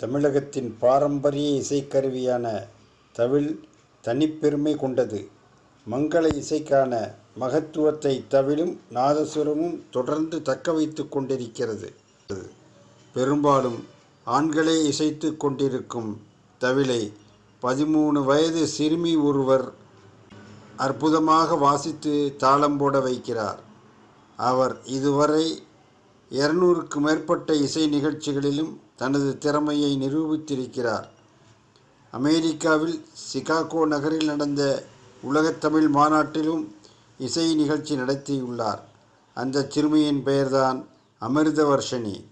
தமிழகத்தின் பாரம்பரிய இசைக்கருவியான தவில் தனிப்பெருமை கொண்டது. மங்கள இசைக்கான மகத்துவத்தை தவிலும் நாதசுரமும் தொடர்ந்து தக்க வைத்து கொண்டிருக்கிறது. பெரும்பாலும் ஆண்களே இசைத்து கொண்டிருக்கும் தவிலை பதிமூணு வயது சிறுமி ஒருவர் அற்புதமாக வாசித்து தாளம் போட வைக்கிறார். அவர் இதுவரை இருநூறுக்கு மேற்பட்ட இசை நிகழ்ச்சிகளிலும் தனது திறமையை நிரூபித்திருக்கிறார். அமெரிக்காவில் சிகாகோ நகரில் நடந்த உலகத்தமிழ் மாநாட்டிலும் இசை நிகழ்ச்சி நடத்தியுள்ளார். அந்த சிறுமியின் பெயர்தான் அமிர்தவர்ஷினி.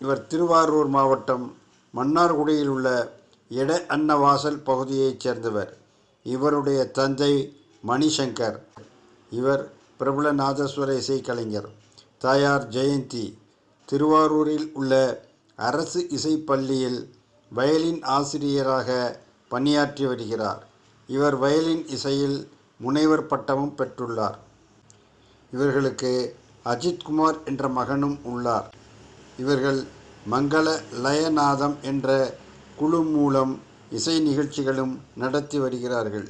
இவர் திருவாரூர் மாவட்டம் மன்னார்குடியில் உள்ள எட அன்னவாசல் பகுதியைச் சேர்ந்தவர். இவருடைய தந்தை மணிசங்கர். இவர் பிரபல நாதஸ்வர இசைக்கலைஞர். தாயார் ஜெயந்தி. திருவாரூரில் உள்ள அரசு இசைப்பள்ளியில் வயலின் ஆசிரியராக பணியாற்றி வருகிறார். இவர் வயலின் இசையில் முனைவர் பட்டமும் பெற்றுள்ளார். இவர்களுக்கு அஜித்குமார் என்ற மகனும் உள்ளார். இவர்கள் மங்கள லயநாதம் என்ற குழு மூலம் இசை நிகழ்ச்சிகளும் நடத்தி வருகிறார்கள்.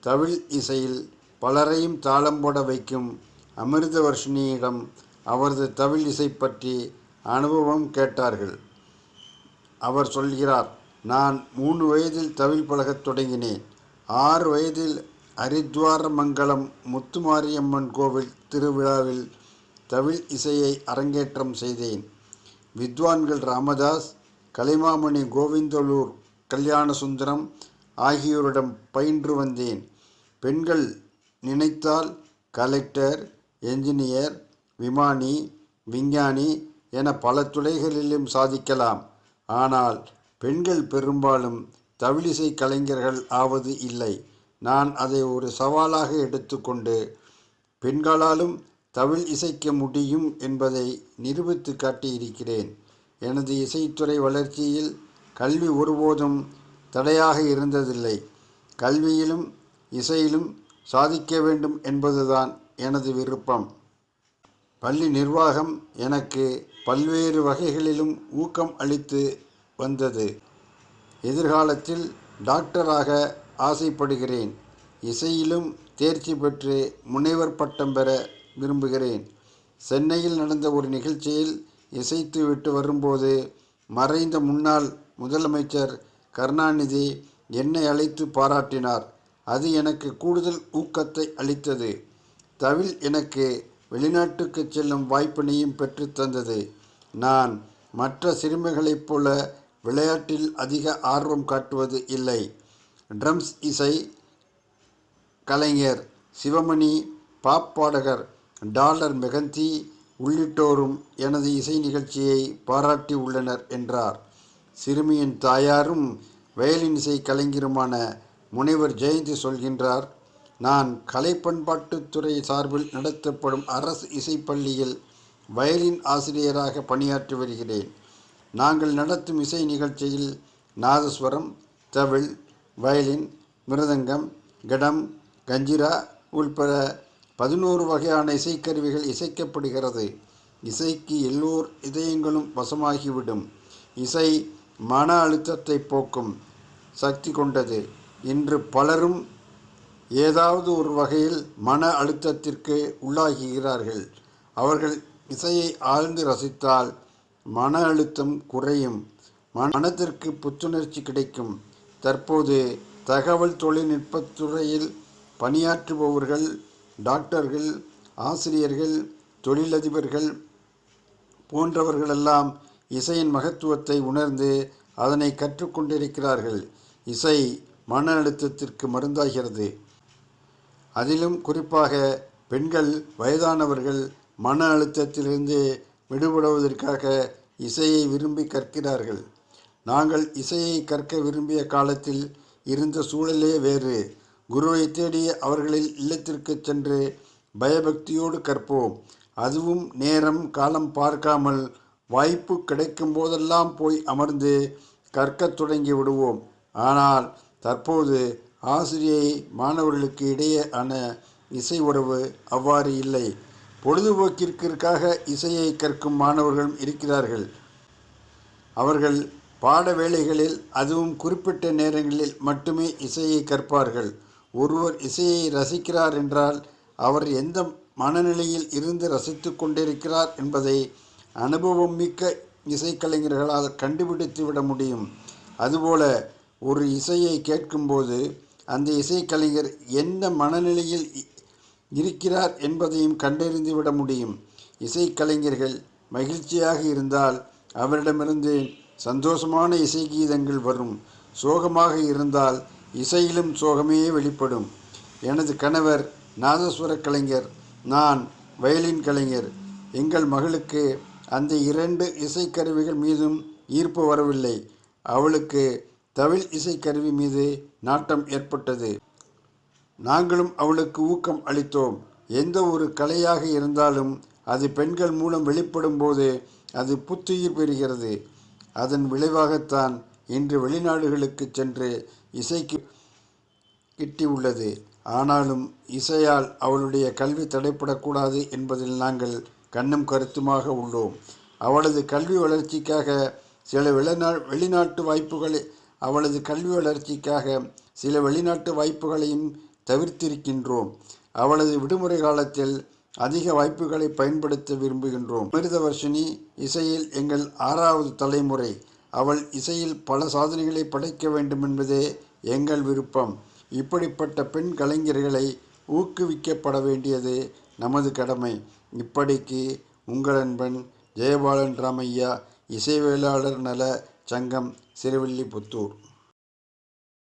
தமிழ் இசையில் பலரையும் தாளம் போட வைக்கும் அமிர்தவர்ஷினியிடம் அவரது தவில் இசை பற்றி அனுபவம் கேட்டார்கள். அவர் சொல்கிறார் நான் மூணு வயதில் தவில் பழகத் தொடங்கினேன். ஆறு வயதில் ஹரித்வார மங்கலம் முத்துமாரியம்மன் கோவில் திருவிழாவில் தவில் இசையை அரங்கேற்றம் செய்தேன். வித்வான்கள் ராமதாஸ் கலைமாமணி கோவிந்தலூர் கல்யாணசுந்தரம் ஆகியோரிடம் பயின்று வந்தேன். பெண்கள் நினைத்தால் கலெக்டர் என்ஜினியர் விமானி விஞ்ஞானி என பல துறைகளிலும் சாதிக்கலாம். ஆனால் பெண்கள் பெரும்பாலும் தவிலிசை கலைஞர்கள் ஆவது இல்லை. நான் அதை ஒரு சவாலாக எடுத்துக்கொண்டு பெண்களாலும் தவில் இசைக்க முடியும் என்பதை நிரூபித்து காட்டியிருக்கிறேன். எனது இசைத்துறை வளர்ச்சியில் கல்வி ஒருபோதும் தடையாக இருந்ததில்லை. கல்வியிலும் இசையிலும் சாதிக்க வேண்டும் என்பதுதான் எனது விருப்பம். பள்ளி நிர்வாகம் எனக்கு பல்வேறு வகைகளிலும் ஊக்கம் அளித்து வந்தது. எதிர்காலத்தில் டாக்டராக ஆசைப்படுகிறேன். இசையிலும் தேர்ச்சி பெற்று முனைவர் பட்டம் பெற விரும்புகிறேன். சென்னையில் நடந்த ஒரு நிகழ்ச்சியில் இசைத்து விட்டு வரும்போது மறைந்த முன்னாள் முதலமைச்சர் கருணாநிதி என்னை அழைத்து பாராட்டினார். அது எனக்கு கூடுதல் ஊக்கத்தை அளித்தது. தவில் எனக்கு வெளிநாட்டுக்கு செல்லும் வாய்ப்பினையும் பெற்றுத் தந்தது. நான் மற்ற சிறுமிகளைப் போல விளையாட்டில் அதிக ஆர்வம் காட்டுவது இல்லை. ட்ரம்ஸ் இசை கலைஞர் சிவமணி பாப் பாடகர் டாலர் மெகந்தி உள்ளிட்டோரும் எனது இசை நிகழ்ச்சியை பாராட்டி உள்ளனர் என்றார். சிறுமியின் தாயாரும் வயலின் இசை கலைஞருமான முனைவர் ஜெயந்தி சொல்கின்றார் நான் கலை பண்பாட்டுத்துறை சார்பில் நடத்தப்படும் அரசு இசைப்பள்ளியில் வயலின் ஆசிரியராக பணியாற்றி வருகிறேன். நாங்கள் நடத்தும் இசை நிகழ்ச்சியில் நாதஸ்வரம் தவில் வயலின் மிருதங்கம் கடம் கஞ்சிரா உள்பட பதினோரு வகையான இசைக்கருவிகள் இசைக்கப்படுகிறது. இசைக்கு எல்லோர் இதயங்களும் வசமாகிவிடும். இசை மன அழுத்தத்தை போக்கும் சக்தி கொண்டது. இன்று பலரும் ஏதாவது ஒரு வகையில் மன அழுத்தத்திற்கு உள்ளாகுகிறார்கள். அவர்கள் இசையை ஆழ்ந்து ரசித்தால் மன அழுத்தம் குறையும். மனத்திற்கு புத்துணர்ச்சி கிடைக்கும். தற்போது தகவல் தொழில்நுட்பத்துறையில் பணியாற்றுபவர்கள் டாக்டர்கள் ஆசிரியர்கள் தொழிலதிபர்கள் போன்றவர்களெல்லாம் இசையின் மகத்துவத்தை உணர்ந்து அதனை கற்றுக்கொண்டிருக்கிறார்கள் இசை மன அழுத்தத்திற்கு மருந்தாகிறது. அதிலும் குறிப்பாக பெண்கள் வயதானவர்கள் மன அழுத்தத்திலிருந்து விடுபடுவதற்காக இசையை விரும்பி கற்கிறார்கள். நாங்கள் இசையை கற்க விரும்பிய காலத்தில் இருந்த சூழலே வேறு. குருவை தேடி அவர்களில் இல்லத்திற்கு சென்று பயபக்தியோடு கற்போம். அதுவும் நேரம் காலம் பார்க்காமல் வாய்ப்பு கிடைக்கும் போதெல்லாம் போய் அமர்ந்து கற்கத் தொடங்கி விடுவோம். ஆனால் தற்போது ஆசிரியை மாணவர்களுக்கு இடையே ஆன இசை உறவு அவ்வாறு இல்லை. பொழுதுபோக்கிற்காக இசையை கற்கும் மாணவர்களும் இருக்கிறார்கள். அவர்கள் பாட வேளைகளில் அதுவும் குறிப்பிட்ட நேரங்களில் மட்டுமே இசையை கற்பார்கள். ஒருவர் இசையை ரசிக்கிறார் என்றால் அவர் எந்த மனநிலையில் இருந்து ரசித்து கொண்டிருக்கிறார் என்பதை அனுபவம் மிக்க இசைக்கலைஞர்களால் கண்டுபிடித்து விட முடியும். அதுபோல ஒரு இசையை கேட்கும்போது அந்த இசைக்கலைஞர் எந்த மனநிலையில் இருக்கிறார் என்பதையும் கண்டறிந்து விட முடியும். இசைக்கலைஞர்கள் மகிழ்ச்சியாக இருந்தால் அவரிடமிருந்து சந்தோஷமான இசை கீதங்கள் வரும். சோகமாக இருந்தால் இசையிலும் சோகமே வெளிப்படும். எனது கணவர் நாதஸ்வர கலைஞர் நான் வயலின் கலைஞர். எங்கள் மகளுக்கு அந்த இரண்டு இசைக்கருவிகள் மீதும் ஈர்ப்பு வரவில்லை. அவளுக்கு தவில் இசைக்கருவி மீது நாட்டம் ஏற்பட்டது. நாங்களும் அவளுக்கு ஊக்கம் அளித்தோம். எந்த ஒரு கலையாக இருந்தாலும் அது பெண்கள் மூலம் வெளிப்படும் போது அது புத்துயிர் பெறுகிறது. அதன் விளைவாகத்தான் இன்று வெளிநாடுகளுக்கு சென்று இசைக்கு கிட்டியுள்ளது. ஆனாலும் இசையால் அவளுடைய கல்வி தடைப்படக்கூடாது என்பதில் நாங்கள் கண்ணும் கருத்துமாக உள்ளோம். அவளது கல்வி வளர்ச்சிக்காக சில வெளிநா வெளிநாட்டு வாய்ப்புகளை அவளது கல்வி வளர்ச்சிக்காக சில வெளிநாட்டு வாய்ப்புகளையும் தவிர்த்திருக்கின்றோம். அவளது விடுமுறை காலத்தில் அதிக வாய்ப்புகளை பயன்படுத்த விரும்புகின்றோம். அமிர்தவர்ஷினி இசையில் எங்கள் ஆறாவது தலைமுறை. அவள் இசையில் பல சாதனைகளை படைக்க வேண்டும் என்பதே எங்கள் விருப்பம். இப்படிப்பட்ட பெண் கலைஞர்களை ஊக்குவிக்கப்பட வேண்டியது நமது கடமை. இப்படிக்கு உங்கள் அன்பன் ஜெயபாலன் ராமையா இசைவேளாளர் நல சங்கம் சிறுவில்லிபுத்தூர்.